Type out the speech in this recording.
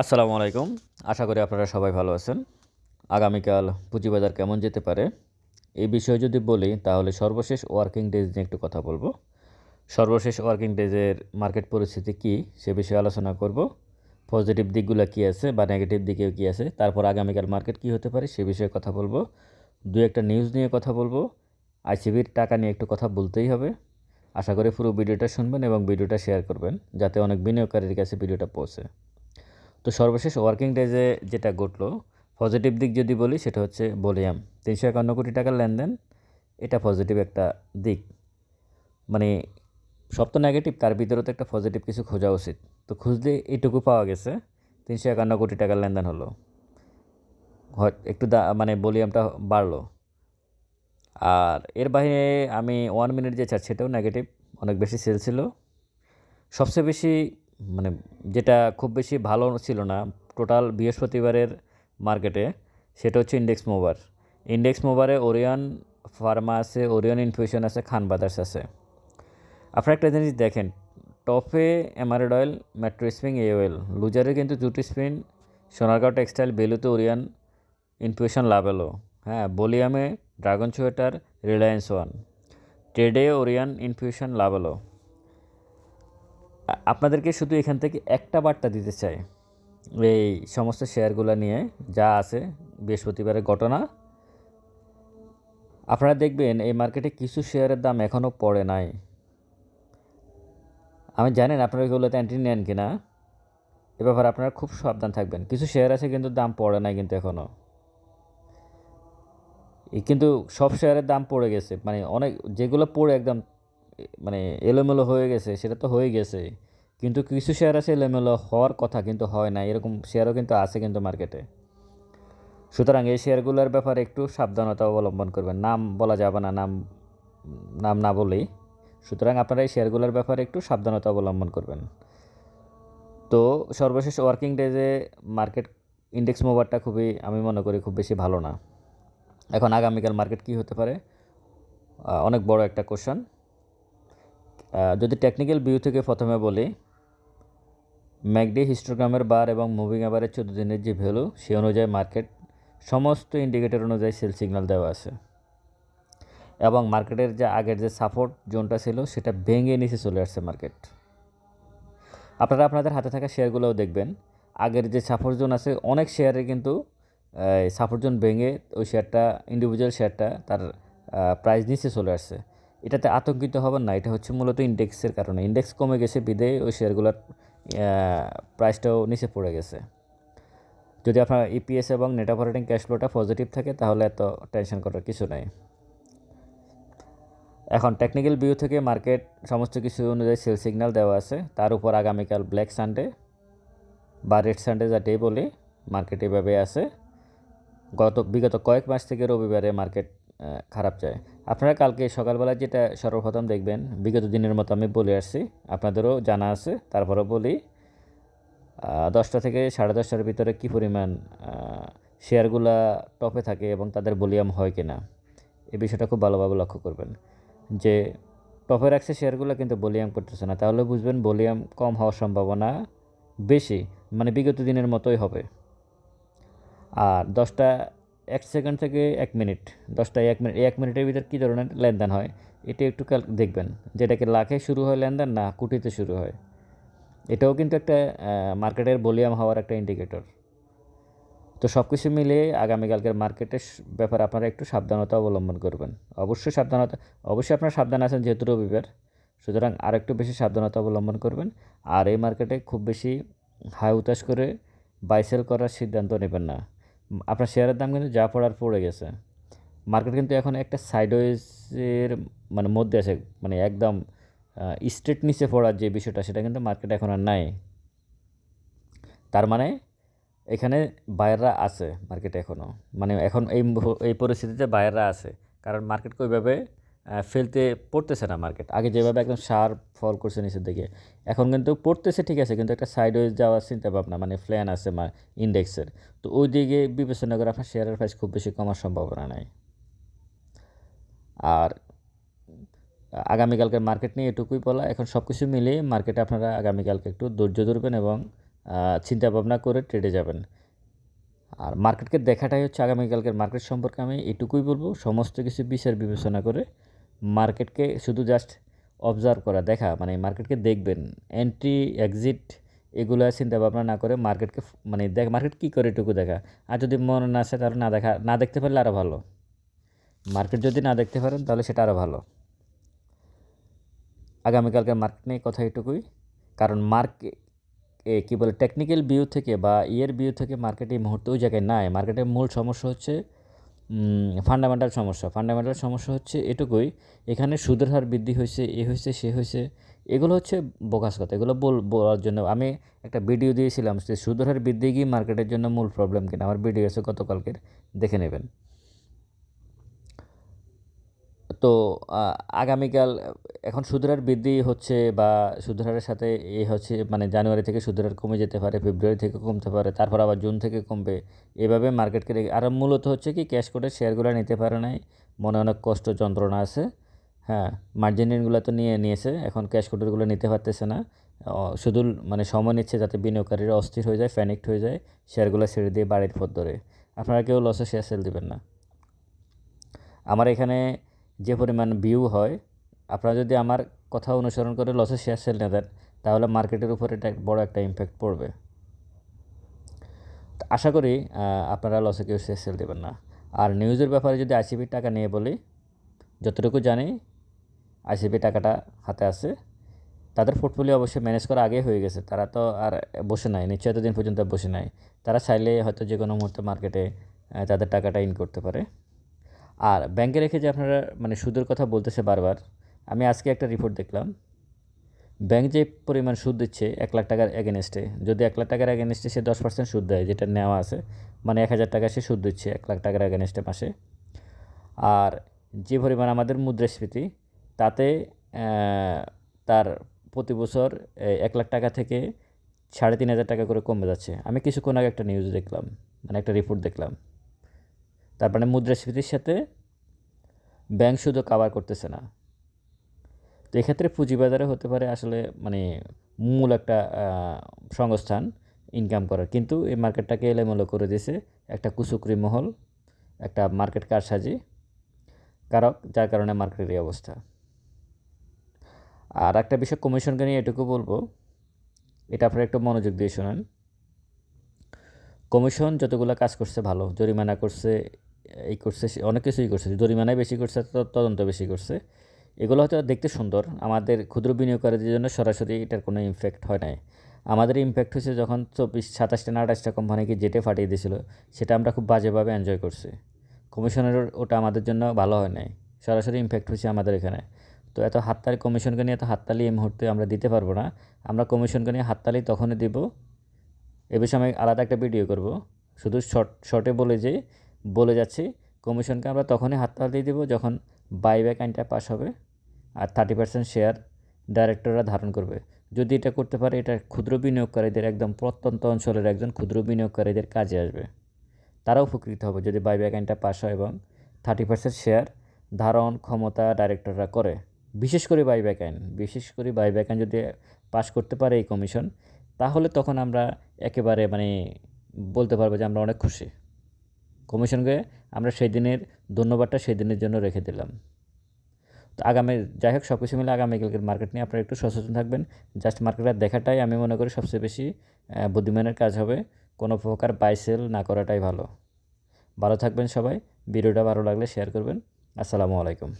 আসসালামু আলাইকুম। আশা করি আপনারা সবাই ভালো আছেন। আগামীকাল পুঁজিবাজার কেমন যেতে পারে এই বিষয়ে যদি বলি, তাহলে সর্বশেষ ওয়ার্কিং ডেজ নিয়ে একটু কথা বলব। সর্বশেষ ওয়ার্কিং ডেজের মার্কেট পরিস্থিতি কী সে বিষয়ে আলোচনা করব। পজিটিভ দিকগুলো কী আছে বা নেগেটিভ দিকে কী আছে, তারপর আগামীকাল মার্কেট কী হতে পারে সে বিষয়ে কথা বলব। দু একটা নিউজ নিয়ে কথা বলব। আইসিবির টাকা নিয়ে একটু কথা বলতেই হবে। আশা করি পুরো ভিডিওটা শুনবেন এবং ভিডিওটা শেয়ার করবেন, যাতে অনেক বিনিয়োগকারীর কাছে ভিডিওটা পৌঁছে। তো সর্বশেষ ওয়ার্কিং ডেজে যেটা ঘটলো পজিটিভ দিক যদি বলি সেটা হচ্ছে বলিয়াম তিনশো একান্ন কোটি টাকার লেনদেন, এটা পজিটিভ একটা দিক। মানে সব তো নেগেটিভ তার ভিতরে তো একটা পজিটিভ কিছু খোঁজা উচিত। তো খুঁজলে এইটুকু পাওয়া গেছে, তিনশো একান্ন কোটি টাকার লেনদেন হলো। একটু দা মানে ভলিউমটা বাড়লো। আর এর বাইরে আমি ওয়ান মিনিট যে চার সেটাও নেগেটিভ অনেক বেশি সেল ছিল। সবচেয়ে বেশি মানে যেটা খুব বেশি ভালো ছিল না টোটাল বৃহস্পতিবারের মার্কেটে সেটা হচ্ছে ইন্ডেক্স মোভার ইন্ডেক্স মোভারে ওরিয়ন ফার্মা আছে ওরিয়ন ইনফিউশন আছে খান বাদার্স আছে। আপনারা একটা জিনিস দেখেন, টপে এমারেড অয়েল মেট্রো স্পিং এ অয়েল লুজারে কিন্তু জুটি স্পিন সোনারগাঁও টেক্সটাইল বেলুতে ওরিয়ান ইনফিউশন লাভেলো হ্যাঁ বলিয়ামে ড্রাগন সোয়েটার রিলায়েন্স ওয়ান ট্রেডে ওরিয়ান ইনফিউশন লাভেলো আপনাদেরকে শুধু এখান থেকে একটা বার্তা দিতে চাই। এই সমস্ত শেয়ারগুলো নিয়ে যা আছে বৃহস্পতিবারের ঘটনা। আপনারা দেখবেন এই মার্কেটে কিছু শেয়ারের দাম এখনও পড়ে নাই। আমি জানেন আপনারা এগুলোতে অ্যান্টি নেন কিনা। এ ব্যাপারে আপনারা খুব সাবধান থাকবেন। কিছু শেয়ার আছে কিন্তু দাম পড়ে নাই কিন্তু এখনও। কিন্তু সব শেয়ারের দাম পড়ে গেছে। মানে অনেক যেগুলো পড়ে একদম মানে এলোমেলো হয়ে গেছে, সেটা তো হয়ে গেছে। কিন্তু কিছু শেয়ার আছে এলোমেলো হওয়ার কথা কিন্তু হয় না এরকম শেয়ারও কিন্তু আছে কিন্তু মার্কেটে। সুতরাং এই শেয়ারগুলোর ব্যাপারে একটু সাবধানতা অবলম্বন করবেন। নাম বলা যাবে না, নাম নাম না বলেই। সুতরাং আপনারা এই শেয়ারগুলোর ব্যাপারে একটু সাবধানতা অবলম্বন করবেন। তো সর্বশেষ ওয়ার্কিং ডেজে মার্কেট ইন্ডেক্স মুভারটা খুবই, আমি মনে করি, খুব বেশি ভালো না। এখন আগামীকাল মার্কেট কী হতে পারে? অনেক বড় একটা কোশ্চেন। যদি টেকনিক্যাল ভিউ থেকে প্রথমে বলি ম্যাকডি হিস্টোগ্রামের বার এবং মুভিং অ্যাভারেজ চোদ্দ দিনের যে ভ্যালু সে অনুযায়ী মার্কেট সমস্ত ইন্ডিকেটর অনুযায়ী সেল সিগন্যাল দেওয়া আছে। এবং মার্কেটের যে আগের যে সাপোর্ট জোনটা ছিল, সেটা ভেঙে নিচে চলে আসছে মার্কেট আপনারা আপনাদের হাতে থাকা শেয়ারগুলোও দেখবেন। আগের যে সাপোর্ট জোন আছে, অনেক শেয়ারে কিন্তু সাপোর্ট জোন ভেঙে ওই শেয়ারটা ইন্ডিভিজুয়াল শেয়ারটা তার প্রাইস নিচে চলে আসছে। এটাতে আতঙ্কিত হবেন না, এটা হচ্ছে মূলত ইন্ডেক্সের কারণে। ইন্ডেক্স কমে গেছে বিদে ওই শেয়ারগুলোর প্রাইসটাও নিচে পড়ে গেছে। যদি আপনার ইপিএস এবং নেট অপারেটিং ক্যাশ ফ্লোটা পজিটিভ থাকে, তাহলে এত টেনশন করার কিছু নাই। এখন টেকনিক্যাল ভিউ থেকে মার্কেট সমস্ত কিছু অনুযায়ী সেল সিগন্যাল দেওয়া আছে। তার উপর আগামীকাল ব্ল্যাক সানডে বা রেড সানডে যাতেই বলি মার্কেট এভাবে আছে। গত, বিগত কয়েক মাস থেকে রবিবারে মার্কেট খারাপ যায় আপনারা কালকে সকালবেলা যেটা সর্বপ্রথম দেখবেন, বিগত দিনের মতো আমি বলে আসছি, আপনাদেরও জানা আছে, তারপরেও বলি দশটা থেকে সাড়ে দশটার ভিতরে কী পরিমাণ শেয়ারগুলা টপে থাকে এবং তাদের ভলিউম হয় কি না এই বিষয়টা খুব ভালোভাবে লক্ষ্য করবেন। যে টপে রাখছে শেয়ারগুলো কিন্তু ভলিউম করতেছে না, তাহলে বুঝবেন ভলিউম কম হওয়ার সম্ভাবনা বেশি মানে বিগত দিনের মতোই হবে। আর দশটা এক সেকেন্ড থেকে এক মিনিট দশটা এক মিনিট এক মিনিটের ভিতর কী ধরনের লেনদেন হয়? এটা একটু দেখবেন, যেটাকে লাখে শুরু হয় লেনদেন না কোটিতে শুরু হয়। এটাও কিন্তু একটা মার্কেটের ভলিউম হওয়ার একটা ইন্ডিকেটর তো সব কিছু মিলিয়ে আগামীকালকের মার্কেটের ব্যাপারে আপনারা একটু সাবধানতা অবলম্বন করবেন। অবশ্যই সাবধানতা, অবশ্যই আপনারা সাবধান আছেন যেহেতু রবিবার, সুতরাং আর একটু বেশি সাবধানতা অবলম্বন করবেন। আর এই মার্কেটে খুব বেশি হাই উতাস করে বাইসেল করার সিদ্ধান্ত নেবেন না। আপনার শেয়ারের দাম কিন্তু যা পড়ার পড়ে গেছে। মার্কেট কিন্তু এখন একটা সাইডওয়েজের মানে মধ্যে আছে মানে একদম স্ট্রেট নিচে পড়ার যে বিষয়টা, সেটা কিন্তু মার্কেট এখন আর নাই। তার মানে এখানে বায়াররা আছে মার্কেটে এখনও মানে এখন এই এই পরিস্থিতিতে বায়াররা আছে। কারণ মার্কেটকে ওইভাবে ফেলতে পড়তেছে না মার্কেট আগে যেভাবে একদম সার ফল করছে নিচের দিকে, এখন কিন্তু পড়তেছে ঠিক আছে, কিন্তু একটা সাইডওয়েজ যাওয়ার চিন্তা ভাবনা মানে প্ল্যান আছে ইন্ডেক্সের তো ওই দিকে বিবেচনা করে আপনার শেয়ারের প্রাইস খুব বেশি কমার সম্ভাবনা নাই। আর আগামীকালকের মার্কেট নিয়ে এটুকুই বলা, এখন সব কিছু মিলিয়ে মার্কেটে আপনারা আগামীকালকে একটু ধৈর্য ধরবেন এবং চিন্তা ভাবনা করে ট্রেডে যাবেন। আর মার্কেটকে দেখাটাই হচ্ছে আগামীকালকের মার্কেট সম্পর্কে আমি এটুকুই বলব, সমস্ত কিছু বিচার বিবেচনা করে মার্কেটকে শুধু জাস্ট অবজার্ভ করা, দেখা মানে মার্কেটকে দেখবেন। এন্ট্রি এক্সিট এগুলো চিন্তা ভাবনা না করে মার্কেটকে মানে দেখ, মার্কেট কী করে এটুকু দেখা। আর যদি মনে না আসে তাহলে না দেখা, না দেখতে পারলে আরও ভালো। মার্কেট যদি না দেখতে পারেন তাহলে সেটা আরও ভালো। আগামীকালকের মার্কেট নিয়ে কথা এটুকুই। কারণ মার্কে এ কী বলে টেকনিক্যাল ভিউ থেকে বা ইয়ের ভিউ থেকে মার্কেট এই মুহূর্তে ওই জায়গায় নাই। মার্কেটের মূল সমস্যা হচ্ছে ফান্ডামেন্টাল সমস্যা। ফান্ডামেন্টাল সমস্যা হচ্ছে এটুকুই, এখানে সুদের হার বৃদ্ধি হয়েছে, এ হয়েছে, সে হয়েছে, এগুলো হচ্ছে বোকাস কথা, এগুলো বল, বলার জন্য। আমি একটা ভিডিও দিয়েছিলাম যে সুদের হার বৃদ্ধি কি মার্কেটের জন্য মূল প্রবলেম কিনা? আমার ভিডিও আছে গতকালকের, দেখে নেবেন। তো আগামীকাল, এখন সুদের হার বৃদ্ধি হচ্ছে বা সুদের হারের সাথে এ হচ্ছে মানে জানুয়ারি থেকে সুদের হার কমে যেতে পারে, ফেব্রুয়ারি থেকে কমতে পারে, তারপর আবার জুন থেকে কমবে। এভাবে মার্কেটকে রেখে, আর মূলত হচ্ছে কি ক্যাশ করে শেয়ারগুলো নিতে পারে নাই, মনে অনেক কষ্ট যন্ত্রণা আছে। হ্যাঁ মার্জিনগুলো তো নিয়ে নিয়েছে, এখন ক্যাশ কোডেরগুলো নিতে পারতেছে না। শুধু মানে সময় নিচ্ছে যাতে বিনিয়োগকারীরা অস্থির হয়ে যায় ফ্যানিক্ট হয়ে যায় শেয়ারগুলো ছেড়ে দিয়ে বাড়ির পথ ধরে। আপনারা কেউ লসে শেয়ার সেল দেবেন না। আমার এখানে যে পরিমাণ ভিউ হয়, আপনারা যদি আমার কথা অনুসরণ করে লসে শেয়ার সেল না দেন তাহলে মার্কেটের উপর এটা বড় একটা ইম্প্যাক্ট পড়বে। আশা করি আপনারা লসে কেউ শেয়ার সেল দেবেন না। আর নিউজের ব্যাপারে যদি আইসিবির টাকা নিয়ে বলি, যতটুকু জানি আইসিবি টাকাটা হাতে আছে। তাদের পোর্টফোলিও অবশ্যই ম্যানেজ করা আগে হয়ে গেছে। তারা তো আর বসে নাই নিশ্চয় এতদিন পর্যন্ত বসে নাই। তারা চাইলে হয়তো যে কোনো মুহূর্তে মার্কেটে তাদের টাকাটা ইন করতে পারে। আর ব্যাংকে রেখে যে আপনারা মানে সুদের কথা বলতেছে বারবার, আমি আজকে একটা রিপোর্ট দেখলাম। ব্যাংক যে পরিমাণ সুদ দিচ্ছে এক লাখ টাকার এগেনস্টে যদি এক লাখ টাকার এগেনস্টে সে দশ পার্সেন্ট সুদ দেয়, যেটা নেওয়া আছে মানে এক হাজার টাকা সে সুদ দিচ্ছে এক লাখ টাকার এগেনস্টে মাসে। আর যে পরিমাণ আমাদের মুদ্রাস্ফীতি, তাতে তার প্রতি বছর এক লাখ টাকা থেকে সাড়ে তিন হাজার টাকা করে কমে যাচ্ছে। আমি কিছুক্ষণ আগে একটা নিউজ দেখলাম মানে একটা রিপোর্ট দেখলাম। তার মানে মুদ্রাস্ফীতির সাথে ব্যাংক শুধু কাভার করতেছে না। তো এক্ষেত্রে পুঁজিবাজারে হতে পারে আসলে মানে মূল একটা সংস্থান ইনকাম করার। কিন্তু এই মার্কেটটাকে এলোমেলো করে দিয়েছে একটা কুচুকরি মহল, একটা মার্কেট কারসাজি, কারক, যার কারণে মার্কেটের এই অবস্থা। আর একটা বিষয় কমিশনকে নিয়ে এটুকু বলব, এটা আপনারা একটু মনোযোগ দিয়ে শোনেন। কমিশন যতগুলো কাজ করছে ভালো, জরিমানা করছে এই করছে অনেক কিছুই করছে। জরিমানায় বেশি করছে তদন্ত বেশি করছে। এগুলো হয়তো দেখতে সুন্দর। আমাদের ক্ষুদ্র বিনিয়োগকারীদের জন্য সরাসরি এটার কোনো ইমপ্যাক্ট হয় নাই। আমাদের ইমপ্যাক্ট হয়েছে যখন চব্বিশ, সাতাশটা না আঠাশটা কোম্পানিকে জেটে ফাটিয়ে দিয়েছিল, সেটা আমরা খুব বাজেভাবে এনজয় করছি। কমিশনের ওটা আমাদের জন্য ভালো হয় নাই। সরাসরি ইমপ্যাক্ট হয়েছে আমাদের এখানে। তো এত হাততালি কমিশনকে নিয়ে এত হাততালি এই মুহূর্তে আমরা দিতে পারব না। আমরা কমিশনকে নিয়ে হাততালি তখনই দিব। এ বিষয়ে আমি আলাদা একটা ভিডিও করব। শুধু শর্ট শর্টে বলে যে বলে যাচ্ছি, কমিশনকে আমরা তখনই হাততালি দেবো যখন বাইব্যাক আইনটা পাস হবে আর থার্টি পার্সেন্ট শেয়ার ডাইরেক্টররা ধারণ করবে। যদি এটা করতে পারে, এটা ক্ষুদ্র বিনিয়োগকারীদের একদম প্রত্যন্ত অঞ্চলের একজন ক্ষুদ্র বিনিয়োগকারীদের কাজে আসবে। তারাও উপকৃত হবে যদি বাইব্যাক আইনটা পাস হয় এবং থার্টি পার্সেন্ট শেয়ার ধারণ ক্ষমতা ডাইরেক্টররা করে। বিশেষ করে বাইব্যাক আইন, বিশেষ করে বাইব্যাক আইন যদি পাস করতে পারে এই কমিশন, তাহলে তখন আমরা একেবারে মানে বলতে পারব যে আমরা অনেক খুশি। কমিশনকে আমরা সেই দিনের ধন্যবাদটা সেই দিনের জন্য রেখে দিলাম। তো আগামী, যাই হোক সব কিছু মিলে আগামীকালকের মার্কেট নিয়ে আপনারা একটু সচেতন থাকবেন। জাস্ট মার্কেটটা দেখাটাই আমি মনে করি সবচেয়ে বেশি বুদ্ধিমানের কাজ হবে। কোনো প্রকার বাই সেল না করাটাই ভালো। ভালো থাকবেন সবাই। ভিডিওটা ভালো লাগলে শেয়ার করবেন। আসসালামু আলাইকুম।